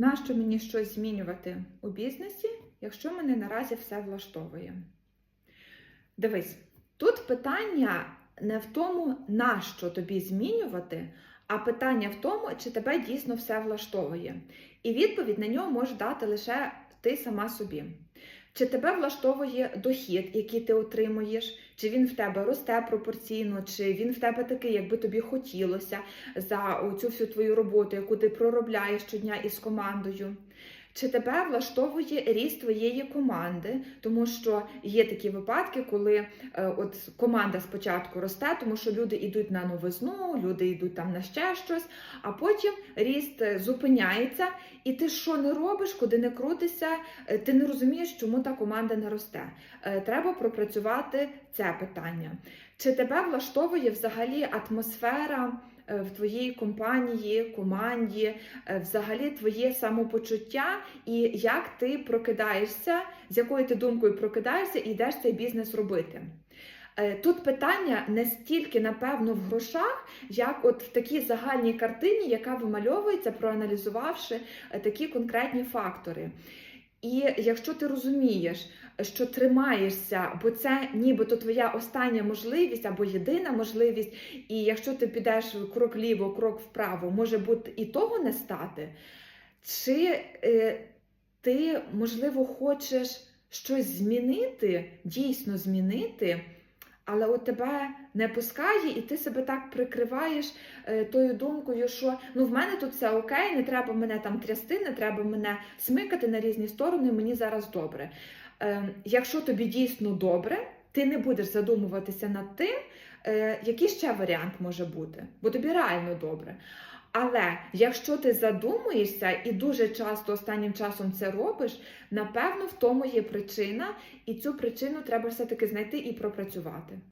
Нащо мені щось змінювати у бізнесі, якщо мене наразі все влаштовує? Дивись, тут питання не в тому, нащо тобі змінювати, а питання в тому, чи тебе дійсно все влаштовує. І відповідь на нього може дати лише ти сама собі. Чи тебе влаштовує дохід, який ти отримуєш, чи він в тебе росте пропорційно, чи він в тебе такий, якби тобі хотілося за цю всю твою роботу, яку ти проробляєш щодня із командою? Чи тебе влаштовує ріст твоєї команди, тому що є такі випадки, коли е, от команда спочатку росте, тому що люди йдуть на новизну, люди йдуть там на ще щось, а потім ріст е, зупиняється, і ти що не робиш, куди не крутишся, е, ти не розумієш, чому та команда не росте. Треба пропрацювати це питання. Чи тебе влаштовує взагалі атмосфера? Е, В твоїй компанії, команді, е, взагалі твоє самопочуття, і як ти прокидаєшся, з якою ти думкою прокидаєшся і йдеш цей бізнес робити. Е, Тут питання не стільки, напевно, в грошах, як от в такій загальній картині, яка вимальовується, проаналізувавши такі конкретні фактори. І якщо ти розумієш, що тримаєшся, бо це нібито твоя остання можливість або єдина можливість, і якщо ти підеш крок ліво, крок вправо, може бути і того не стати, чи е, ти, можливо, хочеш щось змінити, дійсно змінити, але от тебе не пускає, і ти себе так прикриваєш е, тою думкою, що ну в мене тут все окей, не треба мене там трясти, не треба мене смикати на різні сторони, мені зараз добре. Е, якщо тобі дійсно добре, ти не будеш задумуватися над тим, е, який ще варіант може бути, бо тобі реально добре. Але якщо ти задумуєшся і дуже часто останнім часом це робиш, напевно, в тому є причина, і цю причину треба все-таки знайти і пропрацювати.